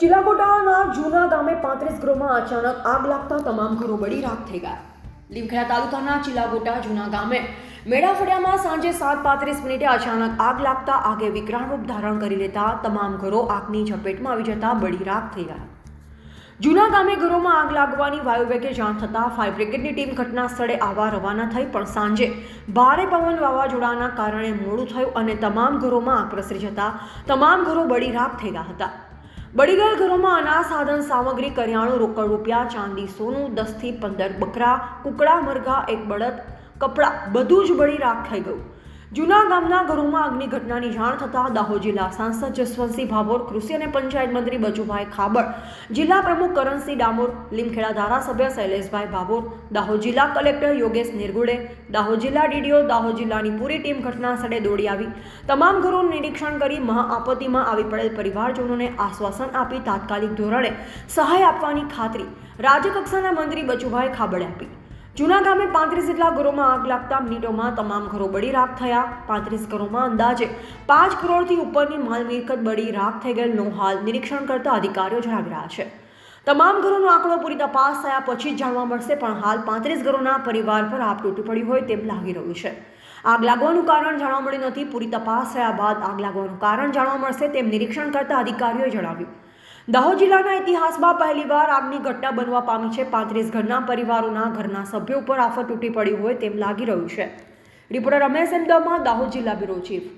ચિલાકોટાના જૂના ગામે પાંત્રીસ ગૃહમાં અચાનક આગ લાગતા તમામ ઘરો બળી રાખ થઈ ગયા. લીમખેડા તાલુકાના ચિલાકોટા જૂના ગામે મેળાફળિયામાં સાંજે સાત પાંત્રીસ મિનિટે અચાનક આગ લાગતા આગે વિકરાળ રૂપ ધારણ કરી લેતા તમામ ઘરો આગની ઝપેટમાં આવી જતા બળી રાખ થઈ ગયા. જૂના ગામે ઘરોમાં આગ લાગવાની વાયુવેગે જાણ થતાં ફાયર બ્રિગેડની ટીમ ઘટના સ્થળે આવવા રવાના થઈ, પણ સાંજે ભારે પવન વાવાઝોડાના કારણે મોડું થયું અને તમામ ઘરોમાં આગ પ્રસરી જતા તમામ ઘરો બળી રાખ થઈ ગયા હતા. બળી ગયા ઘરોમાં અનાજ સાધન સામગ્રી કરિયાણું રોકડ રૂપિયા, ચાંદી, સોનું, દસથી પંદર બકરા, કુકડા, મરઘા, એક બળદ, કપડાં બધું જ બળી રાખ થઈ ગયું. જૂના ગામના ઘરોમાં આગની ઘટનાની જાણ થતાં દાહોદ જિલ્લા સાંસદ જસવંતસિંહ ભાભોર, કૃષિ અને પંચાયત મંત્રી બચુભાઈ ખાબડ જિલ્લા પ્રમુખ કરણસિંહ ડામોર, લીમખેડા ધારાસભ્ય શૈલેષભાઈ ભાભોર, દાહોદ જિલ્લા કલેક્ટર યોગેશ નિર્ગુડે, દાહોદ જિલ્લા ડીડીઓ, દાહોદ જિલ્લાની પૂરી ટીમ ઘટના સ્થળે દોડી આવી. તમામ ઘરોનું નિરીક્ષણ કરી મહાઆપત્તિમાં આવી પડેલ પરિવારજનોને આશ્વાસન આપી તાત્કાલિક ધોરણે સહાય આપવાની ખાતરી રાજ્યકક્ષાના મંત્રી બચુભાઈ ખાબડે આપી. જૂના ગામે પાંત્રીસ જેટલા ઘરોમાં આગ લાગતા મિનિટોમાં તમામ ઘરો બળી રાખ થયા. પાંત્રીસ ઘરોમાં અંદાજે પાંચ કરોડથી ઉપરની માલ મિલકત બળી રાખ થઈ ગયેલનું હાલ નિરીક્ષણ કરતા અધિકારીઓ જણાવી રહ્યા છે. તમામ ઘરોનો આંકડો પૂરી તપાસ થયા પછી જ જાણવા મળશે, પણ હાલ પાંત્રીસ ઘરોના પરિવાર પર આપ તૂટી પડી હોય તેમ લાગી રહ્યું છે. આગ લાગવાનું કારણ જાણવા મળ્યું નથી. પૂરી તપાસ થયા બાદ આગ લાગવાનું કારણ જાણવા મળશે તેમ નિરીક્ષણ કરતા અધિકારીઓએ જણાવ્યું. દાહોદ જિલ્લાના ઇતિહાસમાં પહેલીવાર આગની ઘટના બનવા પામી છે. પાંત્રીસ ઘરના પરિવારોના ઘરના સભ્યો ઉપર આફત તૂટી પડી હોય તેમ લાગી રહ્યું છે. રિપોર્ટર રમેશ એમદામાં દાહોદ જિલ્લા બ્યુરો ચીફ.